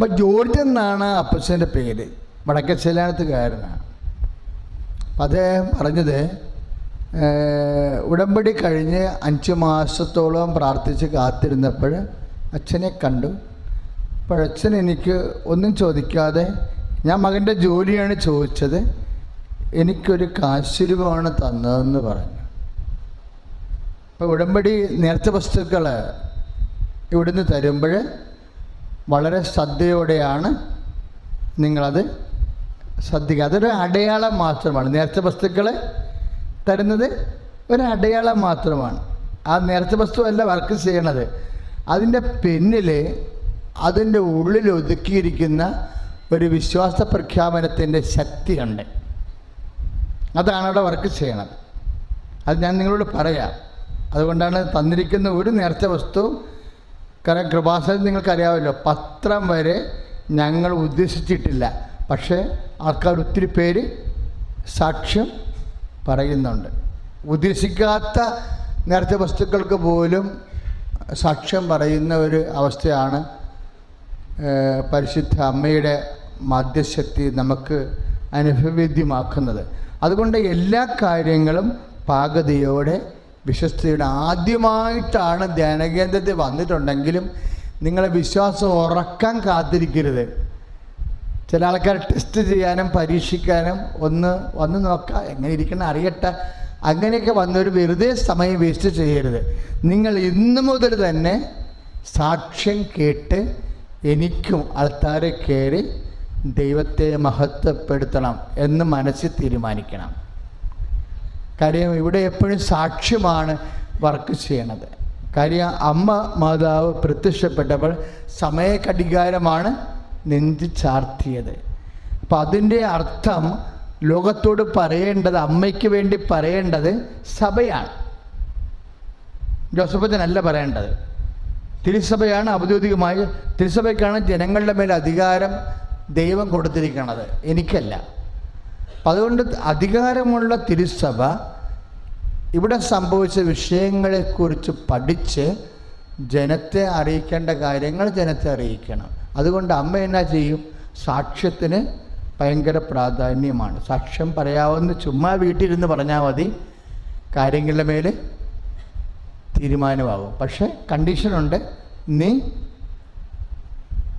അപ്പം ജോർജ് എന്നാണ് അപ്പച്ചന്റെ പേര്. വടക്കച്ചലാനത്തുകാരനാണ് അപ്പം അദ്ദേഹം പറഞ്ഞത് ഉടമ്പടി കഴിഞ്ഞ് അഞ്ച് മാസത്തോളം പ്രാർത്ഥിച്ച് കാത്തിരുന്നപ്പോൾ അച്ഛനെ കണ്ടു. അപ്പോൾ അച്ഛൻ എനിക്ക് ഒന്നും ചോദിക്കാതെ ഞാൻ മകന്റെ ജോലിയാണ് ചോദിച്ചത് എനിക്കൊരു കാശുരൂപമാണ് തന്നതെന്ന് പറഞ്ഞു. അപ്പോൾ ഉടമ്പടി നേർച്ച വസ്തുക്കൾ ഇവിടുന്ന് തരുമ്പോൾ വളരെ ശ്രദ്ധയോടെയാണ് നിങ്ങളത് ശ്രദ്ധിക്കുക. അതൊരു അടയാളം മാത്രമാണ്. നേർച്ച വസ്തുക്കൾ തരുന്നത് ഒരു അടയാളം മാത്രമാണ്. ആ നേർച്ച വസ്തുവല്ല വർക്ക് ചെയ്യണത്. അതിന്റെ പിന്നിൽ അതിന്റെ ഉള്ളിൽ ഒതുക്കിയിരിക്കുന്ന ഒരു വിശ്വാസ പ്രഖ്യാപനത്തിന്റെ ശക്തിയുണ്ട്. അതാണ് അവിടെ വർക്ക് ചെയ്യണത്. അത് ഞാൻ നിങ്ങളോട് പറയാം. അതുകൊണ്ടാണ് തന്നിരിക്കുന്ന ഒരു നേർച്ച വസ്തു കാരണം കൃപാസനം നിങ്ങൾക്കറിയാമല്ലോ പത്രം വരെ ഞങ്ങൾ ഉദ്ദേശിച്ചിട്ടില്ല. പക്ഷേ ആൾക്കാർ ഒത്തിരി പേര് സാക്ഷ്യം പറയുന്നുണ്ട്. ഉദ്ദേശിക്കാത്ത നേരത്തെ വസ്തുക്കൾക്ക് പോലും സാക്ഷ്യം പറയുന്ന ഒരു അവസ്ഥയാണ് പരിശുദ്ധ അമ്മയുടെ മധ്യശക്തി നമുക്ക് അനുഭവേദ്യമാക്കുന്നത് അതുകൊണ്ട് എല്ലാ കാര്യങ്ങളും പാകതയോടെ വിശ്വസ്തയുടെ ആദ്യമായിട്ടാണ് ധ്യാനകേന്ദ്രത്തിൽ വന്നിട്ടുണ്ടെങ്കിലും നിങ്ങളെ വിശ്വാസം ഉറക്കാൻ കാത്തിരിക്കരുത്. ചില ആൾക്കാർ ടെസ്റ്റ് ചെയ്യാനും പരീക്ഷിക്കാനും ഒന്ന് വന്ന് നോക്കാം എങ്ങനെ ഇരിക്കണം അറിയട്ടെ. അങ്ങനെയൊക്കെ വന്നൊരു വെറുതെ സമയം വേസ്റ്റ് ചെയ്യരുത്. നിങ്ങൾ ഇന്നു മുതൽ തന്നെ സാക്ഷ്യം കേട്ട് എനിക്കും ആൾക്കാരെ കയറി ദൈവത്തെ മഹത്വപ്പെടുത്തണം എന്ന് മനസ്സിൽ തീരുമാനിക്കണം. കാര്യം ഇവിടെ എപ്പോഴും സാക്ഷ്യമാണ് വർക്ക് ചെയ്യണത്. കാര്യം അമ്മ മാതാവ് പ്രത്യക്ഷപ്പെട്ടപ്പോൾ സമയക്കടികാരമാണ് നെഞ്ചി ചാർത്തിയത്. അപ്പം അതിന്റെ അർത്ഥം ലോകത്തോട് പറയേണ്ടത് അമ്മയ്ക്ക് വേണ്ടി പറയേണ്ടത് സഭയാണ്. ജോസഫത്തിനല്ല പറയേണ്ടത്. തിരുസഭയാണ് ഔദ്യോഗികമായി തിരുസഭയ്ക്കാണ് ജനങ്ങളുടെ മേൽ അധികാരം ദൈവം കൊടുത്തിരിക്കുന്നത് എനിക്കല്ല. അപ്പം അതുകൊണ്ട് അധികാരമുള്ള തിരുസഭ ഇവിടെ സംഭവിച്ച വിഷയങ്ങളെക്കുറിച്ച് പഠിച്ച് ജനത്തെ അറിയിക്കേണ്ട കാര്യങ്ങൾ ജനത്തെ അറിയിക്കണം. അതുകൊണ്ട് അമ്മ എന്നാ ചെയ്യും? സാക്ഷ്യത്തിന് ഭയങ്കര പ്രാധാന്യമാണ്. സാക്ഷ്യം പറയാവുന്ന ചുമ്മാ വീട്ടിലിരുന്ന് പറഞ്ഞാൽ മതി. കാര്യങ്ങളുടെ മേൽ തീരുമാനമാകും പക്ഷെ കണ്ടീഷനുണ്ട്. നീ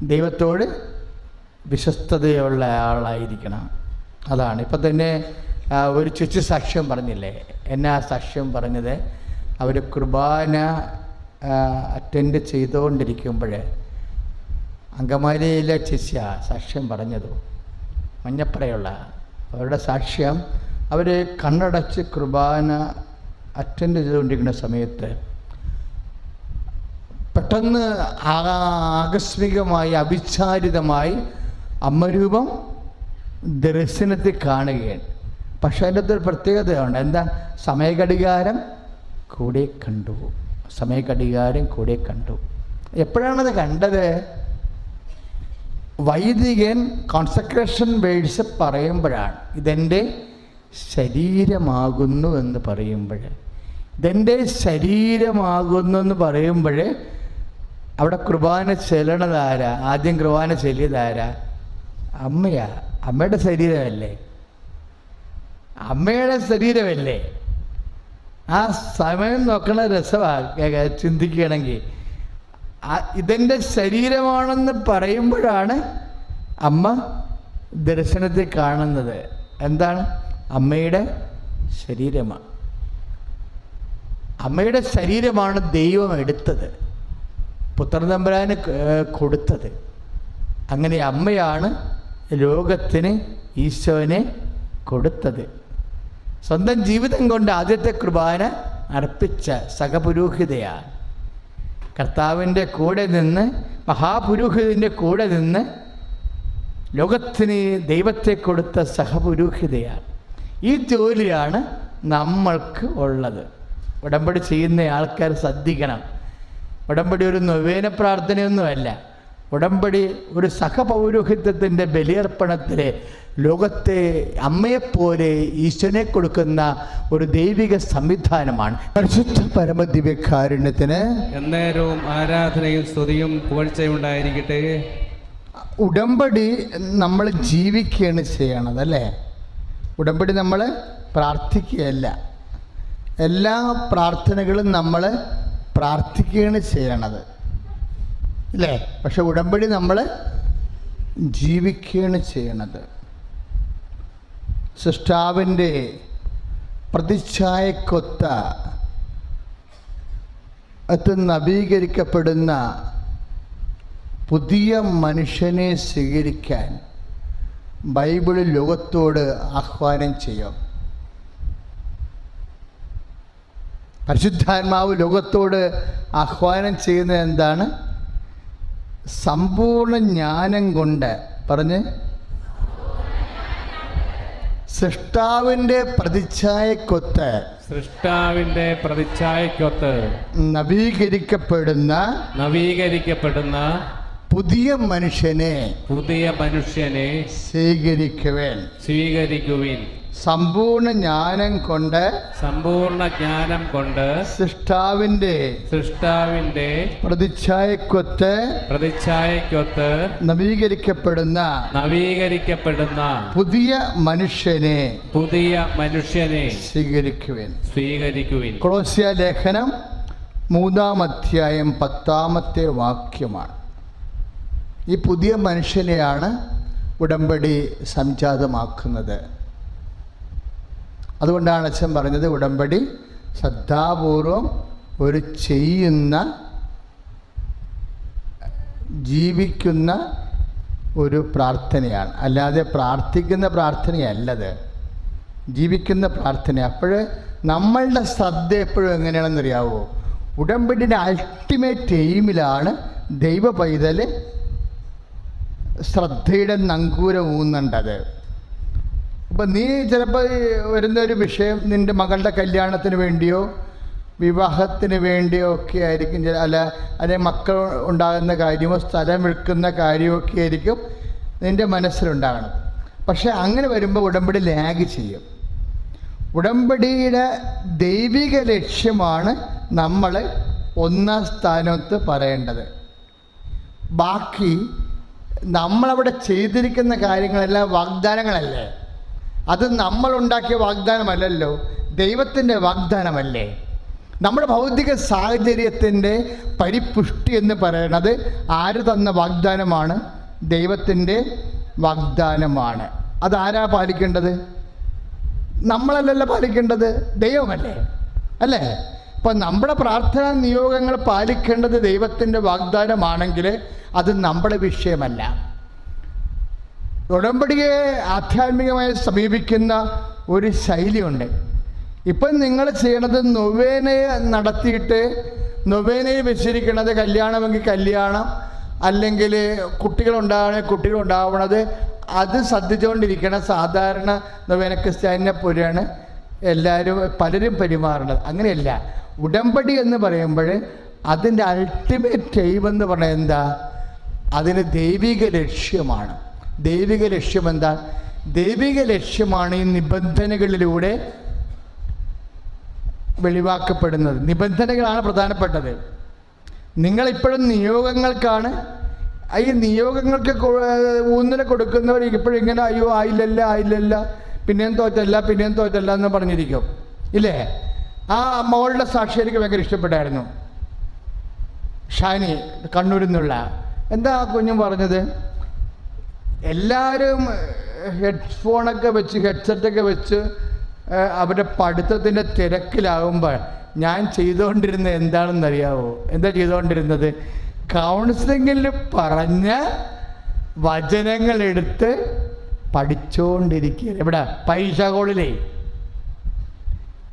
ദൈവത്തോട് വിശ്വസ്തതയുള്ള ആളായിരിക്കണം. അതാണ്. ഇപ്പം തന്നെ ഒരു ചേച്ചി സാക്ഷ്യം പറഞ്ഞില്ലേ? എന്നാ സാക്ഷ്യം പറഞ്ഞത്? അവർ കുർബാന അറ്റൻഡ് ചെയ്തുകൊണ്ടിരിക്കുമ്പോൾ അങ്കമാലിയിലെ ചേച്ചിയാ സാക്ഷ്യം പറഞ്ഞത്. മഞ്ഞപ്പറയുള്ള അവരുടെ സാക്ഷ്യം അവർ കണ്ണടച്ച് കുർബാന അറ്റൻഡ് ചെയ്തുകൊണ്ടിരിക്കുന്ന സമയത്ത് പെട്ടെന്ന് ആകസ്മികമായി അവിചാരിതമായി അമ്മരൂപം ദർശനത്തിൽ കാണുകയാണ്. പക്ഷേ അതിന്റെ അകത്തൊരു പ്രത്യേകതയുണ്ട്. എന്താ? സമയഘടികാരം കൂടെ കണ്ടു. സമയഘടികാരം കൂടെ കണ്ടു. എപ്പോഴാണത് കണ്ടത്? വൈദികൻ കോൺസെൻട്രേഷൻ വേഴ്സ് പറയുമ്പോഴാണ്. ഇതെന്റെ ശരീരമാകുന്നു എന്ന് പറയുമ്പോൾ. ഇതെന്റെ ശരീരമാകുന്നു എന്ന് പറയുമ്പോൾ അവിടെ കുർബാന ചെല്ലണതാരാ ആദ്യം കുർബാന ചെല്ലിയതാരാ അമ്മയാ. അമ്മയുടെ ശരീരമല്ലേ? അമ്മയുടെ ശരീരമല്ലേ? ആ സമയം നോക്കണ രസമാണ് ചിന്തിക്കുകയാണെങ്കിൽ. ഇതെന്റെ ശരീരമാണെന്ന് പറയുമ്പോഴാണ് അമ്മ ദർശനത്തിൽ കാണുന്നത്. എന്താണ്? അമ്മയുടെ ശരീരമാണ് അമ്മയുടെ ശരീരമാണ് ദൈവം എടുത്തത്. പുത്രതമ്പുരാന് കൊടുത്തത്. അങ്ങനെ അമ്മയാണ് ലോകത്തിന് ഈശോനെ കൊടുത്തത്. സ്വന്തം ജീവിതം കൊണ്ട് ആദ്യത്തെ കുർബാന അർപ്പിച്ച സഹപുരോഹിതയാണ്. കർത്താവിന്റെ കൂടെ നിന്ന് മഹാപുരോഹിതന്റെ കൂടെ നിന്ന് ലോകത്തിന് ദൈവത്തെ കൊടുത്ത സഹപുരോഹിതയാണ്. ഈ ജോലിയാണ് നമ്മൾക്ക് ഉള്ളത്. ഉടമ്പടി ചെയ്യുന്ന ആൾക്കാർ ശ്രദ്ധിക്കണം. ഉടമ്പടി ഒരു നൊവേന പ്രാർത്ഥനയൊന്നുമല്ല. ഉടമ്പടി ഒരു സഹപൗരോഹിത്യത്തിന്റെ ബലിയർപ്പണത്തിലെ ലോകത്തെ അമ്മയെപ്പോലെ ഈശ്വരനെ കൊടുക്കുന്ന ഒരു ദൈവിക സംവിധാനമാണ്. പരിശുദ്ധ പരമദിവ്യകാരുണ്യത്തിന് എന്നേരവും ആരാധനയും സ്തുതിയും പുകഴ്ചയുണ്ടായിരിക്കട്ടെ ഉടമ്പടി നമ്മൾ ജീവിക്കുകയാണ് ചെയ്യണത് അല്ലേ ഉടമ്പടി നമ്മൾ പ്രാർത്ഥിക്കുകയല്ല. എല്ലാ പ്രാർത്ഥനകളും നമ്മൾ പ്രാർത്ഥിക്കുകയാണ് ചെയ്യണത്. അല്ലേ പക്ഷെ ഉടമ്പടി നമ്മൾ ജീവിക്കുകയാണ് ചെയ്യണത്. സൃഷ്ടാവിന്റെ പ്രതിച്ഛായക്കൊത്ത അത് നവീകരിക്കപ്പെടുന്ന പുതിയ മനുഷ്യനെ സ്വീകരിക്കാൻ ബൈബിൾ ലോകത്തോട് ആഹ്വാനം ചെയ്യും. പരിശുദ്ധാത്മാവ് ലോകത്തോട് ആഹ്വാനം ചെയ്യുന്നത് എന്താണ്? സമ്പൂർണ ജ്ഞാനം കൊണ്ട് പറഞ്ഞ് സൃഷ്ടാവിന്റെ പ്രതിച്ഛായക്കൊത്ത് സൃഷ്ടാവിന്റെ പ്രതിച്ഛായക്കൊത്ത് നവീകരിക്കപ്പെടുന്ന നവീകരിക്കപ്പെടുന്ന പുതിയ മനുഷ്യനെ പുതിയ മനുഷ്യനെ സ്വീകരിക്കുവേൻ. സ്വീകരിക്കുവിൻ. സമ്പൂർണ ജ്ഞാനം കൊണ്ട് സമ്പൂർണ ജ്ഞാനം കൊണ്ട് സൃഷ്ടാവിന്റെ സൃഷ്ടാവിന്റെ പ്രതിച്ഛായക്കൊത്ത് പ്രതിച്ഛായക്കൊത്ത് നവീകരിക്കപ്പെടുന്ന നവീകരിക്കപ്പെടുന്ന പുതിയ മനുഷ്യനെ പുതിയ മനുഷ്യനെ സ്വീകരിക്കുവിൻ. സ്വീകരിക്കുവിൻ. ക്രോസ്യ ലേഖനം മൂന്നാം അധ്യായം പത്താമത്തെ വാക്യമാണ്. ഈ പുതിയ മനുഷ്യനെയാണ് ഉടമ്പടി സംജാതമാക്കുന്നത്. അതുകൊണ്ടാണ് അച്ഛൻ പറഞ്ഞത് ഉടമ്പടി ശ്രദ്ധാപൂർവം ഒരു ചെയ്യുന്ന ജീവിക്കുന്ന ഒരു പ്രാർത്ഥനയാണ്. അല്ലാതെ പ്രാർത്ഥിക്കുന്ന പ്രാർത്ഥനയല്ലത്. ജീവിക്കുന്ന പ്രാർത്ഥന. അപ്പോൾ നമ്മളുടെ ശ്രദ്ധ എപ്പോഴും എങ്ങനെയാണെന്നറിയാവോ? ഉടമ്പടിയുടെ അൾട്ടിമേറ്റ് എയിമിലാണ് ദൈവ പൈതൽ ശ്രദ്ധയുടെ നങ്കൂരം ഊന്നേണ്ടത്. അപ്പം നീ ചിലപ്പോൾ വരുന്ന ഒരു വിഷയം നിന്റെ മകളുടെ കല്യാണത്തിന് വേണ്ടിയോ വിവാഹത്തിന് വേണ്ടിയോ ഒക്കെ ആയിരിക്കും. അല്ല അല്ലെ മക്കൾ ഉണ്ടാകുന്ന കാര്യമോ സ്ഥലം വിൽക്കുന്ന കാര്യമോ ഒക്കെ ആയിരിക്കും നിന്റെ മനസ്സിലുണ്ടാകണം. പക്ഷേ അങ്ങനെ വരുമ്പോൾ ഉടമ്പടി ലാഗ് ചെയ്യും. ഉടമ്പടിയുടെ ദൈവിക ലക്ഷ്യമാണ് നമ്മൾ ഒന്നാം സ്ഥാനത്ത് പറയേണ്ടത്. ബാക്കി നമ്മളവിടെ ചെയ്തിരിക്കുന്ന കാര്യങ്ങളെല്ലാം വാഗ്ദാനങ്ങളല്ലേ? അത് നമ്മളുണ്ടാക്കിയ വാഗ്ദാനമല്ലല്ലോ. ദൈവത്തിന്റെ വാഗ്ദാനമല്ലേ? നമ്മുടെ ഭൗതിക സാഹചര്യത്തിന്റെ പരിപുഷ്ടി എന്ന് പറയുന്നത് ആര് തന്ന വാഗ്ദാനമാണ്? ദൈവത്തിന്റെ വാഗ്ദാനമാണ്. അതാരാ പാലിക്കേണ്ടത്? നമ്മളല്ലല്ലോ പാലിക്കേണ്ടത്. ദൈവമല്ലേ? അല്ലേ? ഇപ്പം നമ്മുടെ പ്രാർത്ഥനാ നിയോഗങ്ങൾ പാലിക്കേണ്ടത് ദൈവത്തിന്റെ വാഗ്ദാനമാണെങ്കിൽ അത് നമ്മുടെ വിഷയമല്ല. ഉടമ്പടിയെ ആധ്യാത്മികമായി സമീപിക്കുന്ന ഒരു ശൈലിയുണ്ട്. ഇപ്പം നിങ്ങൾ ചെയ്യണത് നൊവേനയെ നടത്തിയിട്ട് നൊവേനയെ വെച്ചിരിക്കുന്നത് കല്യാണമെങ്കിൽ കല്യാണം അല്ലെങ്കിൽ കുട്ടികളുണ്ടാവണേ കുട്ടികളുണ്ടാവണത് അത് ശ്രദ്ധിച്ചുകൊണ്ടിരിക്കണ സാധാരണ നൊവേന ക്രിസ്ത്യാനിനെ പോലെയാണ് എല്ലാവരും പലരും പെരുമാറുന്നത്. അങ്ങനെയല്ല. ഉടമ്പടി എന്ന് പറയുമ്പോൾ അതിന്റെ അൾട്ടിമേറ്റ് എയിം എന്ന് പറയുന്നത് എന്താ? അതിന് ദൈവിക ലക്ഷ്യമാണ്. ദൈവിക ലക്ഷ്യം എന്താ ദൈവിക ലക്ഷ്യമാണ് ഈ നിബന്ധനകളിലൂടെ വെളിവാക്കപ്പെടുന്നത്. നിബന്ധനകളാണ് പ്രധാനപ്പെട്ടത്. നിങ്ങളിപ്പോഴും നിയോഗങ്ങൾക്കാണ്. ഈ നിയോഗങ്ങൾക്ക് ഊന്നൽ കൊടുക്കുന്നവർ ഇപ്പോഴും ഇങ്ങനെ അയ്യോ ആയില്ലല്ല ആയില്ലല്ല പിന്നെയും തോറ്റല്ല പിന്നെയും തോറ്റല്ല എന്ന് പറഞ്ഞിരിക്കും. ഇല്ലേ? ആ മോളുടെ സാക്ഷി എനിക്ക് ഭയങ്കര ഇഷ്ടപ്പെട്ടായിരുന്നു. ഷാനി കണ്ണൂരിൽ നിന്നുള്ള. എന്താ ആ കുഞ്ഞും പറഞ്ഞത്? എല്ലാവരും ഹെഡ്ഫോണൊക്കെ വെച്ച് ഹെഡ്സെറ്റൊക്കെ വെച്ച് അവരുടെ പഠിത്തത്തിന്റെ തിരക്കിലാകുമ്പോൾ ഞാൻ ചെയ്തുകൊണ്ടിരുന്ന എന്താണെന്നറിയാവോ? എന്താ ചെയ്തുകൊണ്ടിരുന്നത്? കൗൺസിലിങ്ങിൽ പറഞ്ഞ വചനങ്ങളെടുത്ത് പഠിച്ചുകൊണ്ടിരിക്കുക എവിടെ? പൈസ കോളിലേ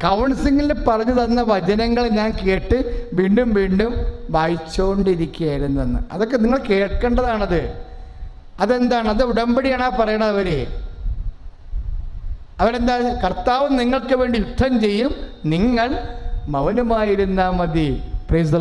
കൗൺസിലിങ്ങിൽ പറഞ്ഞു തന്ന വചനങ്ങൾ ഞാൻ കേട്ട് വീണ്ടും വീണ്ടും വായിച്ചുകൊണ്ടിരിക്കുകയായിരുന്നെന്ന് അതൊക്കെ നിങ്ങൾ കേൾക്കേണ്ടതാണത്. അതെന്താണ്? അത് ഉടമ്പടിയാണ് ആ പറയണത് അവർ. അവരെന്താ? കർത്താവ് നിങ്ങൾക്ക് വേണ്ടി യുദ്ധം ചെയ്യും. നിങ്ങൾ മൗനമായിരുന്നാൽ മതി. പ്രൈസ്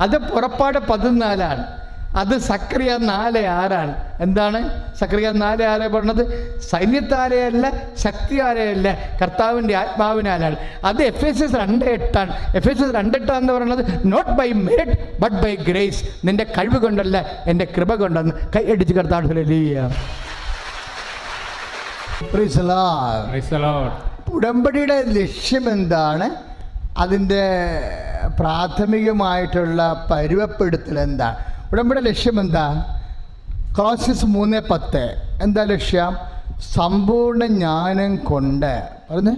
അത് പുറപ്പാട് പതിനാലാണ്. അത് സക്രിയ നാല് ആരാണ്? എന്താണ്? സക്രിയ നാല് ആറ് പറഞ്ഞത്? സൈന്യത്താരെയല്ല ശക്തിയാരെയല്ല കർത്താവിന്റെ ആത്മാവിനാലാണ്. അത് എഫ് എസ് എസ് രണ്ട് എട്ടാണ്. എഫ് എസ് എസ് രണ്ട് എട്ടാന്ന് പറയുന്നത് not by merit but by grace നിന്റെ കഴിവ് കൊണ്ടല്ല എന്റെ കൃപ കൊണ്ടെന്ന് കൈ അടിച്ച് കർത്താവ് Praise the Lord. ഉടമ്പടിയുടെ ലക്ഷ്യം എന്താണ്? അതിന്റെ പ്രാഥമികമായിട്ടുള്ള പരുവപ്പെടുത്തൽ എന്താണ്? ഉടമ്പടി ലക്ഷ്യം എന്താ? ക്ലോസിസ് മൂന്ന് പത്ത്. എന്താ ലക്ഷ്യം? സമ്പൂർണ ജ്ഞാനം കൊണ്ട്. പറഞ്ഞേ.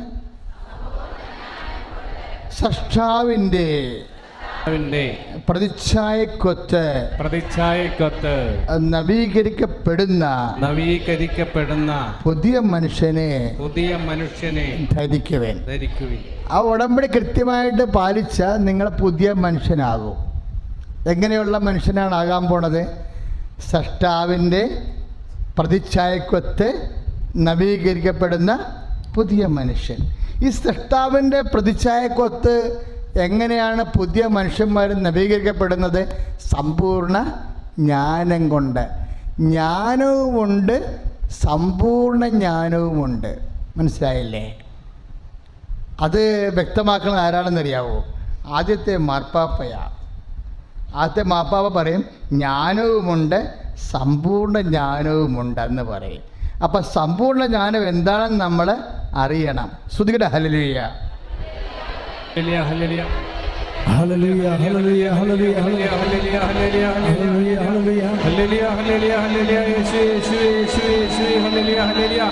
സഷ്ടാവിന്റെ പ്രതിച്ഛായക്കൊത്ത് പ്രതിച്ഛായക്കൊത്ത് നവീകരിക്കപ്പെടുന്ന നവീകരിക്കപ്പെടുന്ന പുതിയ മനുഷ്യനെ പുതിയ മനുഷ്യനെ ധരിക്കുവേൻ. ധരിക്കുവേൻ. ആ ഉടമ്പടി കൃത്യമായിട്ട് പാലിച്ച നിങ്ങൾ പുതിയ മനുഷ്യനാകും. എങ്ങനെയുള്ള മനുഷ്യനാണ് ആകാൻ പോണത്? സഷ്ടാവിന്റെ പ്രതിച്ഛായക്കൊത്ത് നവീകരിക്കപ്പെടുന്ന പുതിയ മനുഷ്യൻ. ഈ സൃഷ്ടാവിന്റെ പ്രതിച്ഛായക്കൊത്ത് എങ്ങനെയാണ് പുതിയ മനുഷ്യന്മാർ നവീകരിക്കപ്പെടുന്നത്? സമ്പൂർണ ജ്ഞാനം കൊണ്ട്. ജ്ഞാനവുമുണ്ട് സമ്പൂർണ ജ്ഞാനവുമുണ്ട്. മനസ്സിലായില്ലേ? അത് വ്യക്തമാക്കുന്നത് ആരാണെന്നറിയാവോ? ആദ്യത്തെ മാർപ്പാപ്പയാ. ആദ്യത്തെ മാപ്പാവ പറയും ജ്ഞാനവുമുണ്ട് സമ്പൂർണ ജ്ഞാനവുമുണ്ട് എന്ന് പറയും. അപ്പം സമ്പൂർണ ജ്ഞാനം എന്താണെന്ന് നമ്മൾ അറിയണം. ശ്രുതികട ഹലലിയ ഹല്ലേലൂയ, هللويا هللويا هللويا هللويا هللويا هللويا هللويا هللويا هللويا هللويا هللويا يسوع يسوع يسوع يسوع هللويا هللويا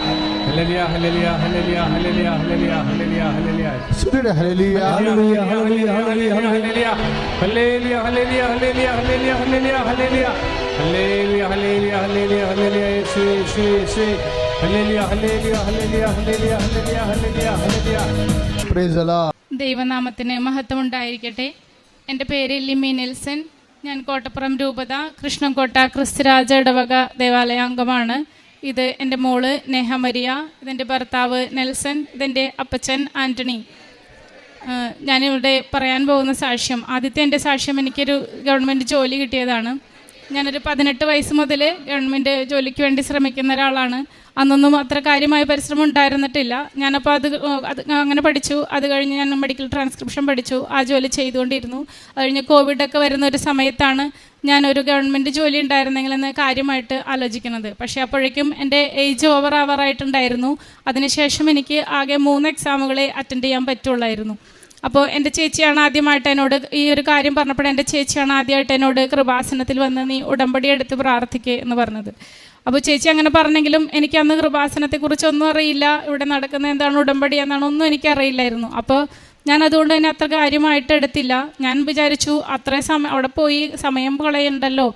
هللويا هللويا هللويا هللويا هللويا هللويا هللويا سدر هللويا هللويا هللويا هللويا هللويا هللويا هللويا هللويا هللويا هللويا هللويا هللويا هللويا هللويا هللويا يسوع يسوع يسوع هللويا هللويا هللويا هللويا هللويا هللويا هللويا praise the lord ദൈവനാമത്തിന് മഹത്വം ഉണ്ടായിരിക്കട്ടെ എന്റെ പേര് ലിമി നെൽസൺ. ഞാൻ കോട്ടപ്പുറം രൂപത കൃഷ്ണൻകോട്ട ക്രിസ്തുരാജ ഇടവക ദേവാലയ അംഗമാണ് ഇത് എന്റെ മോൾ നെഹമരിയ ഇതെന്റെ ഭർത്താവ് നെൽസൺ ഇതെന്റെ അപ്പച്ചൻ ആന്റണി ഞാനിവിടെ പറയാൻ പോകുന്ന സാക്ഷ്യം ആദ്യത്തെ എന്റെ സാക്ഷ്യം എനിക്കൊരു ഗവൺമെന്റ് ജോലി കിട്ടിയതാണ്. ഞാനൊരു പതിനെട്ട് വയസ്സ് മുതൽ ഗവൺമെന്റ് ജോലിക്ക് വേണ്ടി ശ്രമിക്കുന്ന ഒരാളാണ്. അന്നൊന്നും അത്ര കാര്യമായ പരിശ്രമം ഉണ്ടായിരുന്നിട്ടില്ല. ഞാനപ്പോൾ അത് അത് അങ്ങനെ പഠിച്ചു. അത് കഴിഞ്ഞ് ഞാൻ മെഡിക്കൽ ട്രാൻസ്ക്രിപ്ഷൻ പഠിച്ചു. ആ ജോലി ചെയ്തുകൊണ്ടിരുന്നു. അത് കഴിഞ്ഞ് കോവിഡൊക്കെ വരുന്ന ഒരു സമയത്താണ് ഞാനൊരു ഗവൺമെന്റ് ജോലി ഉണ്ടായിരുന്നെങ്കിലെന്ന് കാര്യമായിട്ട് ആലോചിക്കുന്നത്. പക്ഷേ അപ്പോഴേക്കും എന്റെ ഏജ് ഓവർ ആവറായിട്ടുണ്ടായിരുന്നു അതിനുശേഷം എനിക്ക് ആകെ മൂന്ന് എക്സാമുകളെ അറ്റൻഡ് ചെയ്യാൻ പറ്റുള്ളായിരുന്നു. അപ്പോൾ എന്റെ ചേച്ചിയാണ് ആദ്യമായിട്ട് എന്നോട് ഈ ഒരു കാര്യം പറഞ്ഞപ്പോൾ എന്റെ ചേച്ചിയാണ് ആദ്യമായിട്ട് എന്നോട് കൃപാസനത്തിൽ വന്ന് നീ ഉടമ്പടി എടുത്ത് പ്രാർത്ഥിക്കുക എന്ന് പറഞ്ഞത്. അപ്പോൾ ചേച്ചി അങ്ങനെ പറഞ്ഞെങ്കിലും എനിക്ക് അന്ന് കൃപാസനത്തെക്കുറിച്ചൊന്നും അറിയില്ല. ഇവിടെ നടക്കുന്ന എന്താണ് ഉടമ്പടി എന്നാണ് ഒന്നും എനിക്കറിയില്ലായിരുന്നു. അപ്പോൾ ഞാൻ അതുകൊണ്ട് തന്നെ അത്ര കാര്യമായിട്ട് എടുത്തില്ല. ഞാൻ വിചാരിച്ചു അത്രയും സമയം അവിടെ പോയി സമയം കളയണ്ടല്ലോ.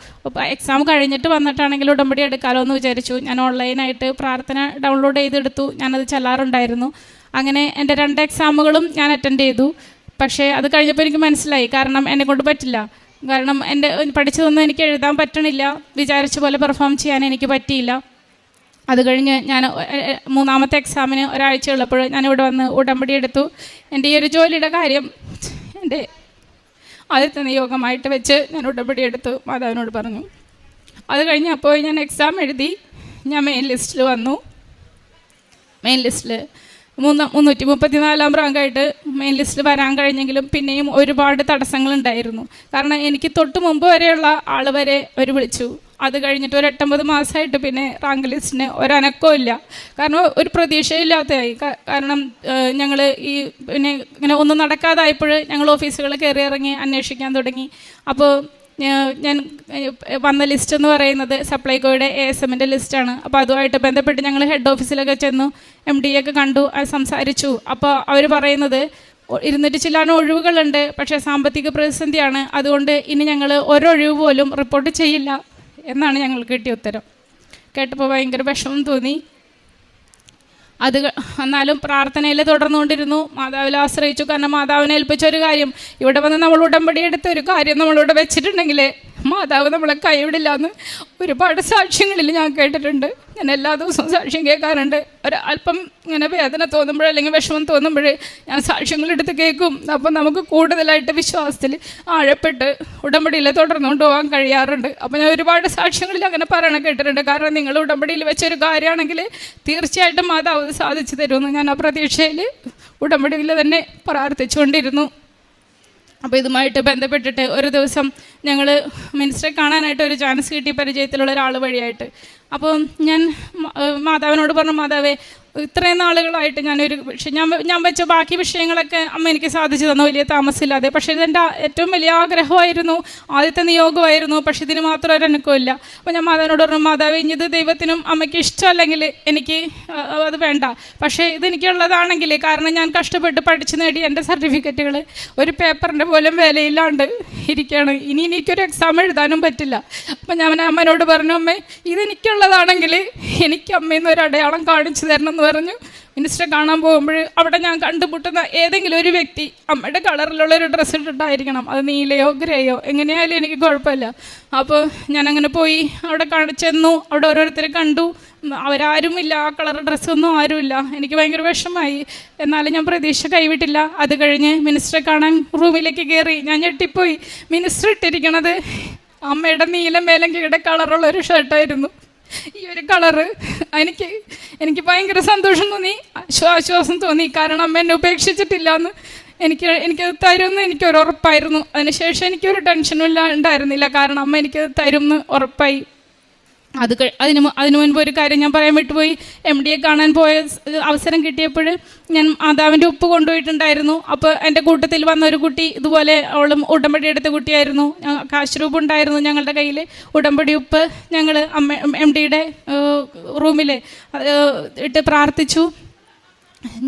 എക്സാം കഴിഞ്ഞിട്ട് വന്നിട്ടാണെങ്കിൽ ഉടമ്പടി എടുക്കാമല്ലോ എന്ന് വിചാരിച്ചു. ഞാൻ ഓൺലൈനായിട്ട് പ്രാർത്ഥന ഡൗൺലോഡ് ചെയ്തെടുത്തു. ഞാനത് ചെല്ലാറുണ്ടായിരുന്നു. അങ്ങനെ എന്റെ രണ്ട് എക്സാമുകളും ഞാൻ അറ്റൻഡ് ചെയ്തു. പക്ഷേ അത് കഴിഞ്ഞപ്പോൾ എനിക്ക് മനസ്സിലായി. കാരണം എന്നെ കൊണ്ട് പറ്റില്ല. കാരണം എന്റെ പഠിച്ചതൊന്നും എനിക്ക് എഴുതാൻ പറ്റണില്ല. വിചാരിച്ച പോലെ പെർഫോം ചെയ്യാൻ എനിക്ക് പറ്റിയില്ല. അത് കഴിഞ്ഞ് ഞാൻ മൂന്നാമത്തെ എക്സാമിന് ഒരാഴ്ച ഉള്ളപ്പോൾ ഞാൻ ഇവിടെ വന്ന് ഉടമ്പടി എടുത്തു. എന്റെ ഈ ഒരു ജോലിയുടെ കാര്യം എന്റെ ആദ്യത്തെ നിയോഗമായിട്ട് വെച്ച് ഞാൻ ഉടമ്പടി എടുത്തു. മാതാവിനോട് പറഞ്ഞു. അത് കഴിഞ്ഞ് അപ്പോൾ ഞാൻ എക്സാം എഴുതി ഞാൻ മെയിൻ ലിസ്റ്റിൽ വന്നു. മെയിൻ ലിസ്റ്റിൽ മൂന്ന് മുന്നൂറ്റി മുപ്പത്തിനാലാം റാങ്കായിട്ട് മെയിൻ ലിസ്റ്റിൽ വരാൻ കഴിഞ്ഞെങ്കിലും പിന്നെയും ഒരുപാട് തടസ്സങ്ങളുണ്ടായിരുന്നു. കാരണം എനിക്ക് തൊട്ട് മുമ്പ് വരെയുള്ള ആൾ വരെ അവർ വിളിച്ചു. അത് കഴിഞ്ഞിട്ട് ഒരു എട്ടൊമ്പത് മാസമായിട്ട് പിന്നെ റാങ്ക് ലിസ്റ്റിന് ഒരനക്കവും ഇല്ല. കാരണം ഒരു പ്രതീക്ഷയില്ലാത്തതായി. കാരണം ഞങ്ങൾ ഈ പിന്നെ ഇങ്ങനെ ഒന്നും നടക്കാതായപ്പോൾ ഞങ്ങൾ ഓഫീസുകൾ കയറി ഇറങ്ങി അന്വേഷിക്കാൻ തുടങ്ങി. അപ്പോൾ ഞാൻ വന്ന ലിസ്റ്റ് എന്ന് പറയുന്നത് സപ്ലൈകോയുടെ എ എസ് എമ്മിന്റെ ലിസ്റ്റാണ് അപ്പോൾ അതുമായിട്ട് ബന്ധപ്പെട്ട് ഞങ്ങൾ ഹെഡ് ഓഫീസിലൊക്കെ ചെന്നു എം ഡി ഒക്കെ കണ്ടു അത് സംസാരിച്ചു. അപ്പോൾ അവർ പറയുന്നത് ഇരുന്നിട്ട് ചില്ലാനും ഒഴിവുകളുണ്ട് പക്ഷേ സാമ്പത്തിക പ്രതിസന്ധിയാണ്. അതുകൊണ്ട് ഇനി ഞങ്ങൾ ഒരൊഴിവ് പോലും റിപ്പോർട്ട് ചെയ്യില്ല എന്നാണ് ഞങ്ങൾ കിട്ടിയ ഉത്തരം. കേട്ടപ്പോൾ ഭയങ്കര വിഷമം തോന്നി. അത് എന്നാലും പ്രാർത്ഥനയിൽ തുടർന്നുകൊണ്ടിരുന്നു. മാതാവിൽ ആശ്രയിച്ചു. കാരണം മാതാവിനെ ഏൽപ്പിച്ച ഒരു കാര്യം ഇവിടെ വന്ന് നമ്മൾ ഉടമ്പടി എടുത്ത ഒരു കാര്യം നമ്മളിവിടെ വെച്ചിട്ടുണ്ടെങ്കിൽ മാതാവ് നമ്മളെ കൈവിടില്ല എന്ന് ഒരുപാട് സാക്ഷ്യങ്ങളിൽ ഞാൻ കേട്ടിട്ടുണ്ട്. ഞാൻ എല്ലാ ദിവസവും സാക്ഷ്യം കേൾക്കാറുണ്ട്. ഒരു അല്പം ഇങ്ങനെ വേദന തോന്നുമ്പോൾ അല്ലെങ്കിൽ വിഷമം തോന്നുമ്പോഴേ ഞാൻ സാക്ഷ്യങ്ങളെടുത്ത് കേൾക്കും. അപ്പം നമുക്ക് കൂടുതലായിട്ട് വിശ്വാസത്തിൽ ആഴപ്പെട്ട് ഉടമ്പടിയിൽ തുടർന്നുകൊണ്ട് പോകാൻ കഴിയാറുണ്ട്. അപ്പം ഞാൻ ഒരുപാട് സാക്ഷ്യങ്ങളിൽ അങ്ങനെ പറയണ കേട്ടിട്ടുണ്ട്. കാരണം നിങ്ങൾ ഉടമ്പടിയിൽ വെച്ചൊരു കാര്യമാണെങ്കിൽ തീർച്ചയായിട്ടും മാതാവ് സാധിച്ചു തരുമെന്ന് ഞാൻ ആ പ്രതീക്ഷയിൽ ഉടമ്പടിയിൽ തന്നെ പ്രാർത്ഥിച്ചുകൊണ്ടിരുന്നു. അപ്പോൾ ഇതുമായിട്ട് ബന്ധപ്പെട്ടിട്ട് ഒരു ദിവസം ഞങ്ങൾ മിനിസ്റ്ററെ കാണാനായിട്ട് ഒരു ചാൻസ് കിട്ടി പരിചയത്തിലുള്ള ഒരാൾ വഴിയായിട്ട്. അപ്പോൾ ഞാൻ മാതാവിനോട് പറഞ്ഞു മാതാവേ ഇത്രയും നാളുകളായിട്ട് ഞാനൊരു പക്ഷേ ഞാൻ ഞാൻ വെച്ച ബാക്കി വിഷയങ്ങളൊക്കെ അമ്മ എനിക്ക് സാധിച്ചു തന്നു. വലിയ താമസമില്ലാതെ. പക്ഷേ ഇതെന്റെ ഏറ്റവും വലിയ ആഗ്രഹമായിരുന്നു. ആദ്യത്തെ നിയോഗമായിരുന്നു. പക്ഷേ ഇതിന് മാത്രം ഒരു അനുഭവമില്ല. അപ്പോൾ ഞാൻ മാതാവിനോട് പറഞ്ഞു മാതാവ് ഇത് ദൈവത്തിനും അമ്മയ്ക്ക് ഇഷ്ടമല്ലെങ്കിൽ എനിക്ക് അത് വേണ്ട. പക്ഷേ ഇതെനിക്കുള്ളതാണെങ്കിൽ കാരണം ഞാൻ കഷ്ടപ്പെട്ട് പഠിച്ചു നേടി എന്റെ സർട്ടിഫിക്കറ്റുകൾ ഒരു പേപ്പറിന്റെ പോലും വിലയില്ലാണ്ട് ഇരിക്കുകയാണ്. ഇനി എനിക്കൊരു എക്സാം എഴുതാനും പറ്റില്ല. അപ്പം ഞാൻ അമ്മനോട് പറഞ്ഞു അമ്മേ ഇതെനിക്കുള്ളതാണെങ്കിൽ എനിക്ക് അമ്മയിൽ നിന്ന് ഒരു അടയാളം കാണിച്ചു തരണം എന്ന് പറഞ്ഞു. മിനിസ്റ്ററെ കാണാൻ പോകുമ്പോൾ അവിടെ ഞാൻ കണ്ടുമുട്ടുന്ന ഏതെങ്കിലും ഒരു വ്യക്തി അമ്മയുടെ കളറിലുള്ള ഒരു ഡ്രസ്സ് ഇട്ടിട്ടായിരിക്കണം. അത് നീലയോ ഗ്രേയോ എങ്ങനെയായാലും എനിക്ക് കുഴപ്പമില്ല. അപ്പോൾ ഞാനങ്ങനെ പോയി അവിടെ ചെന്നു. അവിടെ ഓരോരുത്തരെ കണ്ടു. അവരാരും ഇല്ല ആ കളർ ഡ്രസ്സൊന്നും ആരുമില്ല. എനിക്ക് ഭയങ്കര വിഷമമായി. എന്നാലും ഞാൻ പ്രതീക്ഷ കൈവിട്ടില്ല. അത് കഴിഞ്ഞ് മിനിസ്റ്ററെ കാണാൻ റൂമിലേക്ക് കയറി ഞാൻ ഞെട്ടിപ്പോയി. മിനിസ്റ്റർ ഇട്ടിരിക്കണത് അമ്മയുടെ നീല മേലങ്കിയുടെ കളറുള്ള ഒരു ഷർട്ടായിരുന്നു ഈ ഒരു കളറ് എനിക്ക് എനിക്ക് ഭയങ്കര സന്തോഷം തോന്നി. ആശ്വാസം തോന്നി. കാരണം അമ്മ എന്നെ ഉപേക്ഷിച്ചിട്ടില്ല എന്ന് എനിക്ക് എനിക്ക് തരുമെന്ന് എനിക്കൊരു ഉറപ്പായിരുന്നു. അതിനുശേഷം എനിക്കൊരു ടെൻഷനും ഇല്ല ഉണ്ടായിരുന്നില്ല. കാരണം അമ്മ എനിക്കത് തരുമെന്ന് ഉറപ്പായി. അത് അതിന് അതിനു മുൻപ് ഒരു കാര്യം ഞാൻ പറയാൻ വിട്ടുപോയി. എം ഡിയെ കാണാൻ പോയ അവസരം കിട്ടിയപ്പോൾ ഞാൻ മാതാവിന്റെ ഉപ്പ് കൊണ്ടുപോയിട്ടുണ്ടായിരുന്നു. അപ്പോൾ എന്റെ കൂട്ടത്തിൽ വന്ന ഒരു കുട്ടി ഇതുപോലെ അവളും ഉടമ്പടി എടുത്ത കുട്ടിയായിരുന്നു. കാശ് രൂപ ഉണ്ടായിരുന്നു ഞങ്ങളുടെ കയ്യിൽ. ഉടമ്പടി ഉപ്പ് ഞങ്ങൾ അമ്മ എം ഡിയുടെ റൂമിൽ ഇട്ട് പ്രാർത്ഥിച്ചു.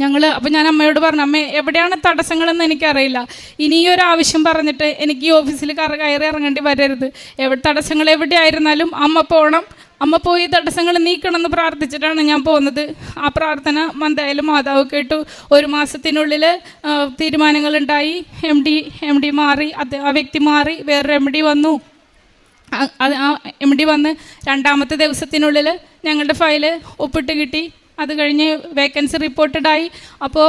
ഞങ്ങൾ അപ്പോൾ ഞാൻ അമ്മയോട് പറഞ്ഞു അമ്മ എവിടെയാണ് തടസ്സങ്ങളെന്ന് എനിക്കറിയില്ല. ഇനി ഈ ഒരു ആവശ്യം പറഞ്ഞിട്ട് എനിക്ക് ഈ ഓഫീസിൽ കറ കയറി ഇറങ്ങേണ്ടി വരരുത്. എവിടെ തടസ്സങ്ങൾ എവിടെയായിരുന്നാലും അമ്മ പോകണം അമ്മ പോയി തടസ്സങ്ങൾ നീക്കണം എന്ന് പ്രാർത്ഥിച്ചിട്ടാണ് ഞാൻ പോകുന്നത്. ആ പ്രാർത്ഥന മന്ദായാലും മാതാവ് കേട്ടു ഒരു മാസത്തിനുള്ളിൽ തീരുമാനങ്ങളുണ്ടായി. എം ഡി എം ഡി മാറി അത് ആ വ്യക്തി മാറി വേറൊരു എം ഡി വന്നു. എം ഡി വന്ന് രണ്ടാമത്തെ ദിവസത്തിനുള്ളിൽ ഞങ്ങളുടെ ഫയൽ ഒപ്പിട്ട് കിട്ടി. അത് കഴിഞ്ഞ് വേക്കൻസി റിപ്പോർട്ടഡായി അപ്പോൾ